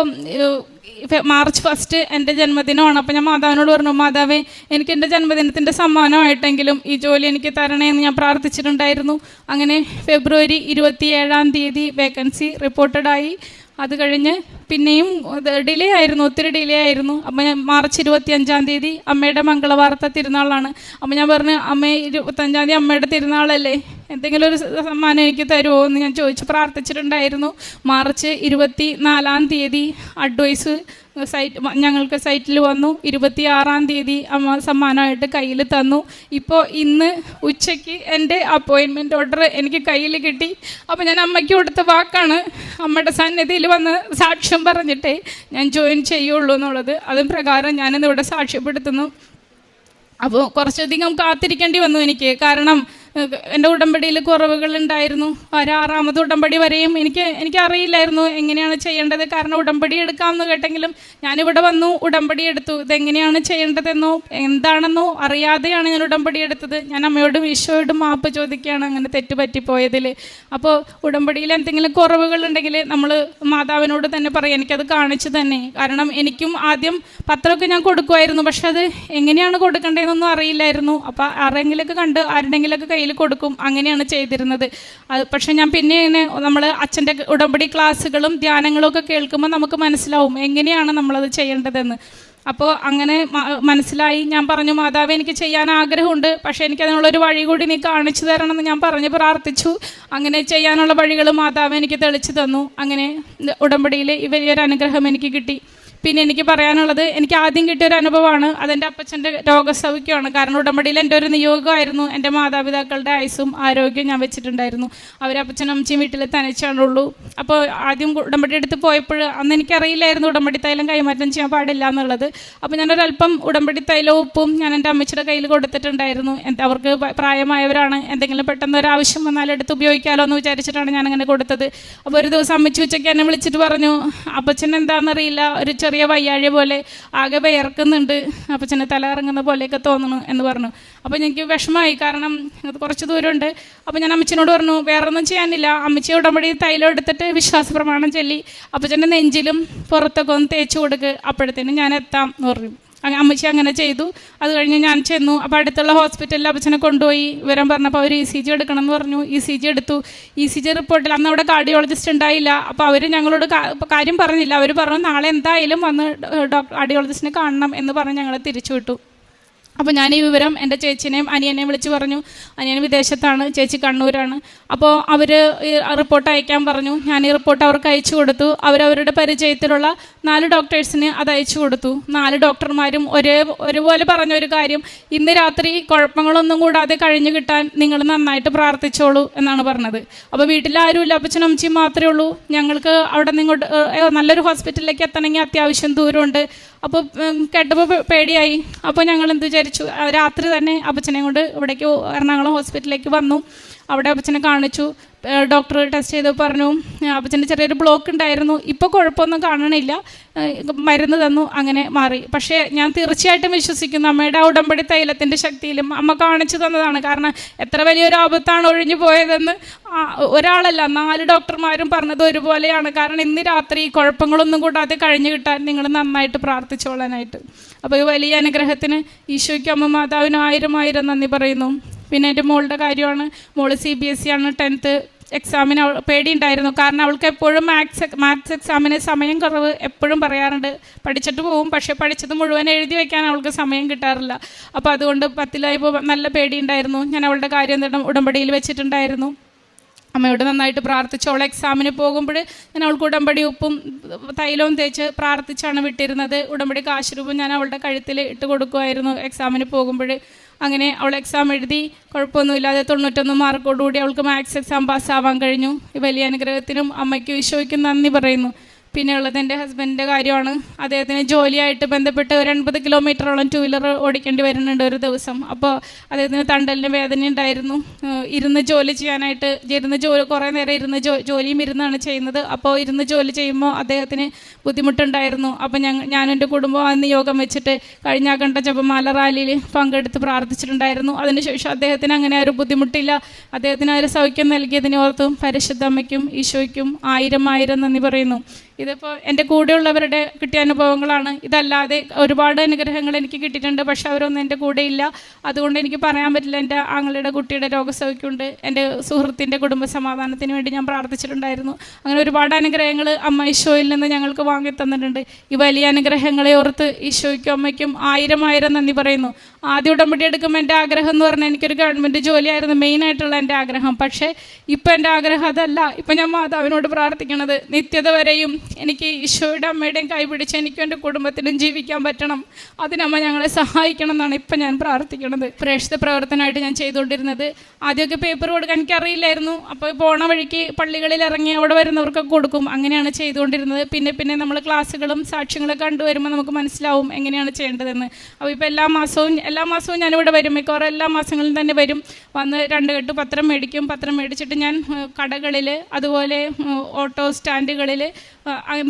മാർച്ച് ഫസ്റ്റ് എന്റെ ജന്മദിനമാണ്. അപ്പോൾ ഞാൻ മാതാവിനോട് പറഞ്ഞു മാതാവേ എനിക്ക് എന്റെ ജന്മദിനത്തിന്റെ സമ്മാനമായിട്ടെങ്കിലും ഈ ജോലി എനിക്ക് തരണേ എന്ന് ഞാൻ പ്രാർത്ഥിച്ചിട്ടുണ്ടായിരുന്നു. അങ്ങനെ ഫെബ്രുവരി ഇരുപത്തി ഏഴാം തീയതി വേക്കൻസി റിപ്പോർട്ടഡായി അത് കഴിഞ്ഞ് പിന്നെയും ഡിലേ ആയിരുന്നു ഒത്തിരി ഡിലേ ആയിരുന്നു. അപ്പം ഞാൻ മാർച്ച് ഇരുപത്തി അഞ്ചാം തീയതി അമ്മയുടെ മംഗളവാർത്ത തിരുനാളാണ്. അപ്പം ഞാൻ പറഞ്ഞു അമ്മ ഇരുപത്തഞ്ചാം തീയതി അമ്മയുടെ തിരുനാളല്ലേ? എന്തെങ്കിലും ഒരു സമ്മാനം എനിക്ക് തരുമോ എന്ന് ഞാൻ ചോദിച്ച് പ്രാർത്ഥിച്ചിട്ടുണ്ടായിരുന്നു. മാർച്ച് ഇരുപത്തി നാലാം തീയതി അഡ്വൈസ് സൈറ്റ് ഞങ്ങൾക്ക് സൈറ്റിൽ വന്നു. ഇരുപത്തി ആറാം തീയതി അമ്മ സമ്മാനമായിട്ട് കയ്യിൽ തന്നു. ഇപ്പോൾ ഇന്ന് ഉച്ചയ്ക്ക് എന്റെ അപ്പോയിൻമെന്റ് ഓർഡർ എനിക്ക് കയ്യിൽ കിട്ടി. അപ്പോൾ ഞാൻ അമ്മയ്ക്ക് കൊടുത്ത വാക്കാണ് അമ്മയുടെ സന്നിധിയിൽ വന്ന് സാക്ഷ്യം പറഞ്ഞിട്ടേ ഞാൻ ജോയിൻ ചെയ്യുള്ളൂ എന്നുള്ളത്. അതും പ്രകാരം ഞാനിന്നിവിടെ സാക്ഷ്യപ്പെടുത്തുന്നു. അപ്പോൾ കുറച്ചധികം കാത്തിരിക്കേണ്ടി വന്നു എനിക്ക്. കാരണം എന്റെ ഉടമ്പടിയിൽ കുറവുകൾ ഉണ്ടായിരുന്നു ഒരാറാമത് ഉടമ്പടി വരെയും എനിക്ക് എനിക്കറിയില്ലായിരുന്നു എങ്ങനെയാണ് ചെയ്യേണ്ടത്. കാരണം ഉടമ്പടി എടുക്കാമെന്ന് കേട്ടെങ്കിലും ഞാനിവിടെ വന്നു ഉടമ്പടി എടുത്തു. ഇതെങ്ങനെയാണ് ചെയ്യേണ്ടതെന്നോ എന്താണെന്നോ അറിയാതെയാണ് ഞാൻ ഉടമ്പടി എടുത്തത്. ഞാൻ അമ്മയോടും ഈശോയോടും മാപ്പ് ചോദിക്കുകയാണ് അങ്ങനെ തെറ്റ് പറ്റിപ്പോയതിൽ അപ്പോൾ ഉടമ്പടിയിൽ എന്തെങ്കിലും കുറവുകൾ ഉണ്ടെങ്കിൽ നമ്മൾ മാതാവിനോട് തന്നെ പറയും എനിക്കത് കാണിച്ചു തന്നെ. കാരണം എനിക്കും ആദ്യം പത്രമൊക്കെ ഞാൻ കൊടുക്കുമായിരുന്നു പക്ഷെ അത് എങ്ങനെയാണ് കൊടുക്കേണ്ടതെന്നൊന്നും അറിയില്ലായിരുന്നു. അപ്പോൾ ആരെങ്കിലൊക്കെ കണ്ട് ആരുടെങ്കിലൊക്കെ കയ്യിൽ കൊടുക്കും. അങ്ങനെയാണ് ചെയ്തിരുന്നത്. പക്ഷെ ഞാൻ പിന്നെ ഇങ്ങനെ നമ്മൾ അച്ഛന്റെ ഉടമ്പടി ക്ലാസ്സുകളും ധ്യാനങ്ങളും ഒക്കെ കേൾക്കുമ്പോൾ നമുക്ക് മനസ്സിലാവും എങ്ങനെയാണ് നമ്മളത് ചെയ്യേണ്ടതെന്ന്. അപ്പോൾ അങ്ങനെ മനസ്സിലായി. ഞാൻ പറഞ്ഞു മാതാവ് എനിക്ക് ചെയ്യാൻ ആഗ്രഹമുണ്ട്. പക്ഷേ എനിക്ക് അതിനുള്ളൊരു വഴി കൂടി നീ കാണിച്ചു തരണമെന്ന് ഞാൻ പറഞ്ഞ് പ്രാർത്ഥിച്ചു. അങ്ങനെ ചെയ്യാനുള്ള വഴികൾ മാതാവ് എനിക്ക് തെളിച്ചു തന്നു. അങ്ങനെ ഉടമ്പടിയിൽ ഈ വലിയൊരു അനുഗ്രഹം എനിക്ക് കിട്ടി. പിന്നെ എനിക്ക് പറയാനുള്ളത് എനിക്ക് ആദ്യം കിട്ടിയ ഒരു അനുഭവമാണ് അതെന്റെ അപ്പച്ചന്റെ രോഗസൗഖ്യമാണ്. കാരണം ഉടമ്പടിയിൽ എന്റെ ഒരു നിയോഗമായിരുന്നു. എന്റെ മാതാപിതാക്കളുടെ ആയുസും ആരോഗ്യവും ഞാൻ വെച്ചിട്ടുണ്ടായിരുന്നു. അവർ അപ്പച്ചനും അമ്മച്ചിയും വീട്ടിൽ തനിച്ചാണുള്ളൂ. അപ്പോൾ ആദ്യം ഉടമ്പടി എടുത്ത് പോയപ്പോൾ അന്ന് എനിക്കറിയില്ലായിരുന്നു ഉടമ്പടി തൈലം കൈമാറ്റം ചെയ്യാൻ പാടില്ല എന്നുള്ളത്. അപ്പോൾ ഞാനൊരല്പം ഉടമ്പടി തൈലവും ഉപ്പും ഞാൻ എന്റെ അമ്മച്ചിയുടെ കയ്യിൽ കൊടുത്തിട്ടുണ്ടായിരുന്നു. അവർക്ക് പ്രായമായവരാണ് എന്തെങ്കിലും പെട്ടെന്ന് ഒരു ആവശ്യം വന്നാൽ എടുത്ത് ഉപയോഗിക്കാമല്ലോ എന്ന് വിചാരിച്ചിട്ടാണ് ഞാൻ അങ്ങനെ കൊടുത്തത്. അപ്പോൾ ഒരു ദിവസം അമ്മച്ചി ഉച്ചയ്ക്ക് എന്നെ വിളിച്ചിട്ട് പറഞ്ഞു അപ്പച്ചൻ എന്താണെന്നറിയില്ല ഒരു ചെറിയ വയ്യാഴി പോലെ ആകെ വിയർക്കുന്നുണ്ട്. അപ്പച്ചന് തല ഇറങ്ങുന്ന പോലെയൊക്കെ തോന്നുന്നു എന്ന് പറഞ്ഞു. അപ്പോൾ എനിക്ക് വിഷമമായി. കാരണം അത് കുറച്ച് ദൂരമുണ്ട്. അപ്പോൾ ഞാൻ അമ്മച്ചിനോട് പറഞ്ഞു വേറെ ഒന്നും ചെയ്യാനില്ല. അമ്മച്ചി ഉടമ്പടി തൈലം എടുത്തിട്ട് വിശ്വാസ പ്രമാണം ചൊല്ലി. അപ്പച്ചന്റെ നെഞ്ചിലും പുറത്തൊക്കെ ഒന്ന് തേച്ച് കൊടുക്കുക അപ്പോഴത്തേനും ഞാൻ എത്താം എന്ന് പറഞ്ഞു. അങ്ങ- അമ്മച്ചി അങ്ങനെ ചെയ്തു. അത് കഴിഞ്ഞ് ഞാൻ ചെന്നു. അപ്പോൾ അടുത്തുള്ള ഹോസ്പിറ്റലിൽ അപ്പച്ചനെ കൊണ്ടുപോയി. വിവരം പറഞ്ഞപ്പോൾ അവർ ഇ സി ജി എടുക്കണം എന്ന് പറഞ്ഞു. ഇ സി ജി എടുത്തു. ഇ സി ജി റിപ്പോർട്ടിൽ അന്ന് അവിടെ കാർഡിയോളജിസ്റ്റ് ഉണ്ടായില്ല. അപ്പോൾ അവർ ഞങ്ങളോട് കാര്യം പറഞ്ഞില്ല. അവർ പറഞ്ഞു നാളെ എന്തായാലും വന്ന് ഡോക്ടർ കാർഡിയോളജിസ്റ്റിനെ കാണണം എന്ന് പറഞ്ഞ് ഞങ്ങളെ തിരിച്ചു വിട്ടു അപ്പോൾ ഞാൻ ഈ വിവരം എന്റെ ചേച്ചിനെയും അനിയനെയും വിളിച്ച് പറഞ്ഞു. അനിയൻ വിദേശത്താണ് ചേച്ചി കണ്ണൂരാണ്. അപ്പോൾ അവർ റിപ്പോർട്ട് അയക്കാൻ പറഞ്ഞു. ഞാൻ ഈ റിപ്പോർട്ട് അവർക്ക് അയച്ചു കൊടുത്തു. അവരവരുടെ പരിചയത്തിലുള്ള നാല് ഡോക്ടേഴ്സിന് അത് അയച്ചു കൊടുത്തു. നാല് ഡോക്ടർമാരും ഒരേ ഒരുപോലെ പറഞ്ഞ ഒരു കാര്യം ഇന്ന് രാത്രി കുഴപ്പങ്ങളൊന്നും കൂടാതെ കഴിഞ്ഞു കിട്ടാൻ നിങ്ങൾ നന്നായിട്ട് പ്രാർത്ഥിച്ചോളൂ എന്നാണ് പറഞ്ഞത്. അപ്പോൾ വീട്ടിൽ ആരുമില്ല അപ്പച്ചനും അമ്മച്ചിയും മാത്രമേ ഉള്ളൂ. ഞങ്ങൾക്ക് അവിടെ നിങ്ങോട്ട് നല്ലൊരു ഹോസ്പിറ്റലിലേക്ക് എത്തണമെങ്കിൽ അത്യാവശ്യം ദൂരമുണ്ട്. അപ്പോൾ കേട്ടപ്പോൾ പേടിയായി. അപ്പോൾ ഞങ്ങൾ എന്ത് വിചാരിച്ചു? രാത്രി തന്നെ അപ്പച്ചനെ കൊണ്ട് ഇവിടേക്ക് എറണാകുളം ഹോസ്പിറ്റലിലേക്ക് വന്നു. അവിടെ അപ്പച്ചനെ കാണിച്ചു. ഡോക്ടർ ടെസ്റ്റ് ചെയ്ത് പറഞ്ഞു. അപ്പച്ചന്റെ ചെറിയൊരു ബ്ലോക്ക് ഉണ്ടായിരുന്നു. ഇപ്പോൾ കുഴപ്പമൊന്നും കാണണില്ല. മരുന്ന് തന്നു അങ്ങനെ മാറി. പക്ഷേ ഞാൻ തീർച്ചയായിട്ടും വിശ്വസിക്കുന്നു. അമ്മയുടെ ആ ഉടമ്പടി തൈലത്തിന്റെ ശക്തിയിലും അമ്മ കാണിച്ചു തന്നതാണ്. കാരണം എത്ര വലിയൊരു ആപത്താണ് ഒഴിഞ്ഞു പോയതെന്ന് ഒരാളല്ല. നാല് ഡോക്ടർമാരും പറഞ്ഞത് ഒരുപോലെയാണ്. കാരണം ഇന്ന് രാത്രി കുഴപ്പങ്ങളൊന്നും കൂടാതെ കഴിഞ്ഞു കിട്ടാൻ നിങ്ങൾ നന്നായിട്ട് പ്രാർത്ഥിച്ചോളാനായിട്ട്. അപ്പോൾ ഈ വലിയ അനുഗ്രഹത്തിന് ഈശോയ്ക്ക് അമ്മ മാതാവിനും ആയിരം ആയിരം നന്ദി പറയുന്നു. പിന്നെ എന്റെ മോളുടെ കാര്യമാണ്. മോൾ സി ബി എസ് സി ആണ് ടെൻത്ത് എക്സാമിന് അവൾ പേടിയുണ്ടായിരുന്നു. കാരണം അവൾക്ക് എപ്പോഴും മാത്സ് മാത്സ് എക്സാമിന് സമയം കുറവ് എപ്പോഴും പറയാറുണ്ട്. പഠിച്ചിട്ട് പോവും പക്ഷേ പഠിച്ചത് മുഴുവൻ എഴുതി വയ്ക്കാൻ അവൾക്ക് സമയം കിട്ടാറില്ല. അപ്പോൾ അതുകൊണ്ട് പത്തിലായപ്പോൾ നല്ല പേടിയുണ്ടായിരുന്നു. ഞാൻ അവളുടെ കാര്യം തന്നെ ഉടമ്പടിയിൽ വെച്ചിട്ടുണ്ടായിരുന്നു. അമ്മയോട് നന്നായിട്ട് പ്രാർത്ഥിച്ചു. അവൾ എക്സാമിന് പോകുമ്പോൾ ഞാൻ അവൾക്ക് ഉടമ്പടി ഉപ്പും തൈലവും തേച്ച് പ്രാർത്ഥിച്ചാണ് വിട്ടിരുന്നത്. ഉടമ്പടി കാശ് രൂപം ഞാൻ അവളുടെ കഴുത്തിൽ ഇട്ട് കൊടുക്കുമായിരുന്നു. എക്സാമിന് പോകുമ്പോൾ അങ്ങനെ അവൾ എക്സാം എഴുതി. കുഴപ്പമൊന്നുമില്ലാതെ തൊണ്ണൂറ്റൊന്ന് മാർക്കോടുകൂടി അവൾക്ക് മാത്സ് എക്സാം പാസ്സാവാൻ കഴിഞ്ഞു. ഈ വലിയ അനുഗ്രഹത്തിനും അമ്മയ്ക്ക് ഈശോയ്ക്കും നന്ദി പറയുന്നു. പിന്നെ ഉള്ളത് എന്റെ ഹസ്ബൻഡിന്റെ കാര്യമാണ്. അദ്ദേഹത്തിന് ജോലിയായിട്ട് ബന്ധപ്പെട്ട് ഒരു എൺപത് കിലോമീറ്ററോളം ടു വീലർ ഓടിക്കേണ്ടി വരുന്നുണ്ട് ഒരു ദിവസം. അപ്പോൾ അദ്ദേഹത്തിന് തണ്ടലിന് വേദന ഉണ്ടായിരുന്നു. ഇരുന്ന് ജോലി ചെയ്യാനായിട്ട് ഇരുന്ന് ജോലി കുറേ നേരം ഇരുന്ന് ജോ ജോലിയും ഇരുന്നാണ് ചെയ്യുന്നത്. അപ്പോൾ ഇരുന്ന് ജോലി ചെയ്യുമ്പോൾ അദ്ദേഹത്തിന് ബുദ്ധിമുട്ടുണ്ടായിരുന്നു. അപ്പോൾ ഞങ്ങൾ ഞാനും എന്റെ കുടുംബം അന്ന് യോഗം വെച്ചിട്ട് കഴിഞ്ഞ കണ്ട ജപമാല റാലിയിൽ പങ്കെടുത്ത് പ്രാർത്ഥിച്ചിട്ടുണ്ടായിരുന്നു. അതിനുശേഷം അദ്ദേഹത്തിന് അങ്ങനെ ഒരു ബുദ്ധിമുട്ടില്ല. അദ്ദേഹത്തിന് ആ ഒരു സൗഖ്യം നൽകിയതിനെ ഓർത്തും പരിശുദ്ധ അമ്മയ്ക്കും ഈശോയ്ക്കും ആയിരം ആയിരം നന്ദി പറയുന്നു. ഇതിപ്പോൾ എന്റെ കൂടെയുള്ളവരുടെ കിട്ടിയ അനുഭവങ്ങളാണ്. ഇതല്ലാതെ ഒരുപാട് അനുഗ്രഹങ്ങൾ എനിക്ക് കിട്ടിയിട്ടുണ്ട്. പക്ഷെ അവരൊന്നും എന്റെ ഇല്ല അതുകൊണ്ട് എനിക്ക് പറയാൻ പറ്റില്ല. എന്റെ ആങ്ങളുടെ കുട്ടിയുടെ രോഗസൗഖ്യമുണ്ട്. എന്റെ സുഹൃത്തിന്റെ കുടുംബ സമാധാനത്തിന് വേണ്ടി ഞാൻ പ്രാർത്ഥിച്ചിട്ടുണ്ടായിരുന്നു. അങ്ങനെ ഒരുപാട് അനുഗ്രഹങ്ങൾ അമ്മ ഈശോയിൽ നിന്ന് ഞങ്ങൾക്ക് വാങ്ങി തന്നിട്ടുണ്ട്. ഈ വലിയ അനുഗ്രഹങ്ങളെ ഓർത്ത് ഈശോയ്ക്കും അമ്മയ്ക്കും ആയിരം ആയിരം നന്ദി പറയുന്നു. ആദ്യ ഉടമ്പടി എടുക്കുമ്പോൾ എന്റെ ആഗ്രഹം എന്ന് പറഞ്ഞാൽ എനിക്കൊരു ഗവൺമെന്റ് ജോലിയായിരുന്നു മെയിനായിട്ടുള്ള എന്റെ ആഗ്രഹം. പക്ഷേ ഇപ്പം എന്റെ ആഗ്രഹം അതല്ല. ഇപ്പം ഞാൻ മാതാവിനോട് പ്രാർത്ഥിക്കണത് നിത്യത വരെയും എനിക്ക് ഈശോയുടെ അമ്മയുടെയും കൈപിടിച്ച് എനിക്കും എന്റെ കുടുംബത്തിനും ജീവിക്കാൻ പറ്റണം. അതിനമ്മ ഞങ്ങളെ സഹായിക്കണം എന്നാണ് ഇപ്പം ഞാൻ പ്രാർത്ഥിക്കുന്നത്. പ്രേക്ഷിത പ്രവർത്തനമായിട്ട് ഞാൻ ചെയ്തുകൊണ്ടിരുന്നത്. ആദ്യമൊക്കെ പേപ്പർ കൊടുക്കാൻ എനിക്കറിയില്ലായിരുന്നു അപ്പോൾ പോണ വഴിക്ക് പള്ളികളിൽ ഇറങ്ങി അവിടെ വരുന്നവർക്കൊക്കെ കൊടുക്കും. അങ്ങനെയാണ് ചെയ്തുകൊണ്ടിരുന്നത്. പിന്നെ പിന്നെ നമ്മൾ ക്ലാസ്സുകളും സാക്ഷ്യങ്ങളൊക്കെ കണ്ടുവരുമ്പോൾ നമുക്ക് മനസ്സിലാവും എങ്ങനെയാണ് ചെയ്യേണ്ടതെന്ന്. അപ്പോൾ ഇപ്പോൾ എല്ലാ മാസവും എല്ലാ മാസവും ഞാനിവിടെ വരും. മിക്കവാറും എല്ലാ മാസങ്ങളിലും തന്നെ വരും. വന്ന് രണ്ട് കെട്ട് പത്രം മേടിക്കും. പത്രം മേടിച്ചിട്ട് ഞാൻ കടകളിൽ അതുപോലെ ഓട്ടോ സ്റ്റാൻഡുകളിൽ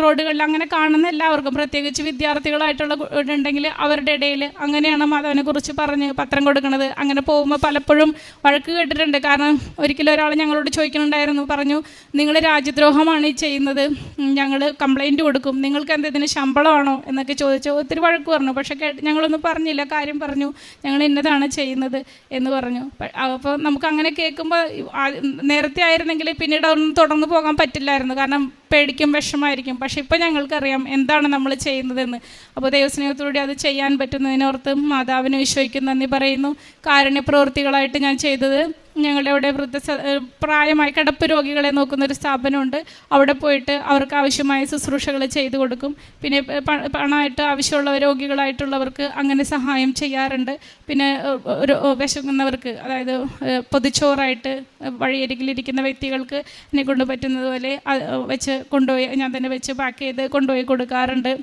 റോഡുകളിൽ അങ്ങനെ കാണുന്ന എല്ലാവർക്കും പ്രത്യേകിച്ച് വിദ്യാർത്ഥികളായിട്ടുള്ള ഉണ്ടെങ്കിൽ അവരുടെ ഇടയിൽ അങ്ങനെയാണ് മാധവനെ കുറിച്ച് പറഞ്ഞ് പത്രം കൊടുക്കുന്നത് അങ്ങനെ പോകുമ്പോൾ പലപ്പോഴും വഴക്ക് കേട്ടിട്ടുണ്ട്. കാരണം ഒരിക്കലും ഒരാൾ ഞങ്ങളോട് ചോദിക്കുന്നുണ്ടായിരുന്നു പറഞ്ഞു നിങ്ങൾ രാജ്യദ്രോഹമാണ് ഈ ചെയ്യുന്നത്. ഞങ്ങൾ കംപ്ലൈന്റ് കൊടുക്കും. നിങ്ങൾക്ക് എന്തെങ്കിലും ശമ്പളമാണോ? എന്നൊക്കെ ചോദിച്ചു ഒത്തിരി വഴക്ക് പറഞ്ഞു. പക്ഷേ ഞങ്ങളൊന്നും പറഞ്ഞില്ല. കാര്യം പറഞ്ഞു ഞങ്ങൾ ഇന്നതാണ് ചെയ്യുന്നത് എന്ന് പറഞ്ഞു. അപ്പോൾ നമുക്ക് അങ്ങനെ കേൾക്കുമ്പോൾ നേരത്തെ ആയിരുന്നെങ്കിൽ പിന്നീട് അതൊന്നും തുടർന്ന് പോകാൻ പറ്റില്ലായിരുന്നു. കാരണം പേടിക്കും വിഷമായിരിക്കും പക്ഷെ ഇപ്പം ഞങ്ങൾക്കറിയാം എന്താണ് നമ്മൾ ചെയ്യുന്നതെന്ന്. അപ്പോൾ ദൈവസ്നേഹത്തോടെ അത് ചെയ്യാൻ പറ്റുന്നതിനോർത്ത് മാതാവിന് ഈശോയ്ക്കും നന്ദി പറയുന്നു. കാരുണ്യപ്രവൃത്തികളായിട്ട് ഞാൻ ചെയ്തത് ഞങ്ങളുടെ ഇവിടെ വൃദ്ധ പ്രായമായി കിടപ്പ് രോഗികളെ നോക്കുന്ന ഒരു സ്ഥാപനമുണ്ട്. അവിടെ പോയിട്ട് അവർക്ക് ആവശ്യമായ ശുശ്രൂഷകൾ ചെയ്തു കൊടുക്കും. പിന്നെ പണമായിട്ട് ആവശ്യമുള്ള രോഗികളായിട്ടുള്ളവർക്ക് അങ്ങനെ സഹായം ചെയ്യാറുണ്ട്. പിന്നെ ഒരു വിശക്കുന്നവർക്ക് അതായത് പൊതിച്ചോറായിട്ട് വഴിയരികിലിരിക്കുന്ന വ്യക്തികൾക്ക് എന്നെ കൊണ്ട് പറ്റുന്നതുപോലെ വെച്ച് കൊണ്ടുപോയി ഞാൻ തന്നെ വെച്ച് പാക്ക് ചെയ്ത് കൊണ്ടുപോയി കൊടുക്കാറുണ്ട്.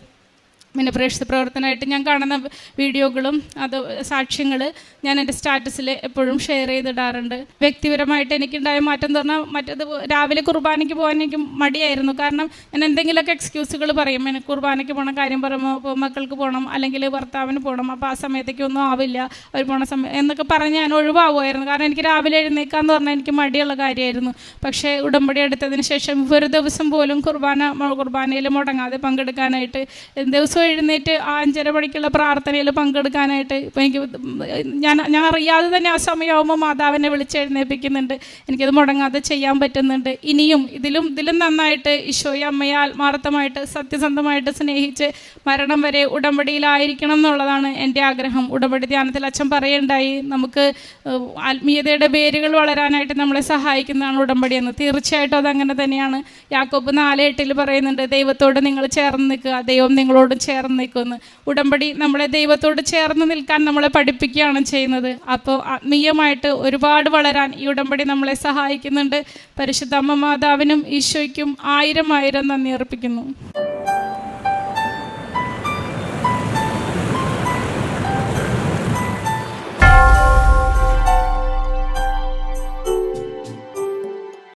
പിന്നെ പ്രേക്ഷിത പ്രവർത്തനമായിട്ട് ഞാൻ കാണുന്ന വീഡിയോകളും അത് സാക്ഷ്യങ്ങൾ ഞാൻ എന്റെ സ്റ്റാറ്റസിൽ എപ്പോഴും ഷെയർ ചെയ്തിടാറുണ്ട്. വ്യക്തിപരമായിട്ട് എനിക്കുണ്ടായ മാറ്റം എന്ന് പറഞ്ഞാൽ മറ്റേത് രാവിലെ കുർബാനയ്ക്ക് പോകാൻ എനിക്ക് മടിയായിരുന്നു. കാരണം ഞാൻ എന്തെങ്കിലുമൊക്കെ എക്സ്ക്യൂസുകൾ പറയും. എനിക്ക് കുർബാനയ്ക്ക് പോകണം കാര്യം പറയുമ്പോൾ മക്കൾക്ക് പോകണം അല്ലെങ്കിൽ ഭർത്താവിന് പോകണം. അപ്പോൾ ആ സമയത്തേക്ക് ഒന്നും ആവില്ല. അവർ പോണ സമയം എന്നൊക്കെ പറഞ്ഞ് ഞാൻ ഒഴിവാകുമായിരുന്നു. കാരണം എനിക്ക് രാവിലെ എഴുന്നേക്കാന്ന് പറഞ്ഞാൽ എനിക്ക് മടിയുള്ള കാര്യമായിരുന്നു. പക്ഷേ ഉടമ്പടി എടുത്തതിന് ശേഷം ഒരു ദിവസം പോലും കുർബാന കുർബാനയിൽ മുടങ്ങാതെ പങ്കെടുക്കാനായിട്ട് ദിവസവും എഴുന്നേറ്റ് അഞ്ചര മണിക്കുള്ള പ്രാർത്ഥനയിൽ പങ്കെടുക്കാനായിട്ട് ഇപ്പോൾ എനിക്ക് ഞാൻ ഞാൻ അറിയാതെ തന്നെ ആ സമയമാകുമ്പോൾ മാതാവിനെ വിളിച്ച് എഴുന്നേൽപ്പിക്കുന്നുണ്ട്. എനിക്കത് മുടങ്ങാതെ ചെയ്യാൻ പറ്റുന്നുണ്ട്. ഇനിയും ഇതിലും ഇതിലും നന്നായിട്ട് ഈശോയെ അമ്മയെ ആത്മാർത്ഥമായിട്ട് സത്യസന്ധമായിട്ട് സ്നേഹിച്ച് മരണം വരെ ഉടമ്പടിയിലായിരിക്കണം എന്നുള്ളതാണ് എന്റെ ആഗ്രഹം. ഉടമ്പടി ധ്യാനത്തിൽ അച്ഛൻ പറയുണ്ടായി നമുക്ക് ആത്മീയതയുടെ വേരുകൾ വളരാനായിട്ട് നമ്മളെ സഹായിക്കുന്നതാണ് ഉടമ്പടി എന്ന്. തീർച്ചയായിട്ടും അതങ്ങനെ തന്നെയാണ്. യാക്കോബ് നാല് എട്ടിൽ പറയുന്നുണ്ട് ദൈവത്തോട് നിങ്ങൾ ചേർന്ന് നിൽക്കുക ദൈവം നിങ്ങളോട് ചേർന്ന് നിൽക്കുന്നു ഉടമ്പടി നമ്മളെ ദൈവത്തോട് ചേർന്ന് നിൽക്കാൻ നമ്മളെ പഠിപ്പിക്കുകയാണ് ചെയ്യുന്നത്. അപ്പോൾ ആത്മീയമായിട്ട് ഒരുപാട് വളരാൻ ഈ ഉടമ്പടി നമ്മളെ സഹായിക്കുന്നുണ്ട്. പരിശുദ്ധ അമ്മ മാതാവിനും ഈശോയ്ക്കും ആയിരം ആയിരം നന്ദി അർപ്പിക്കുന്നു.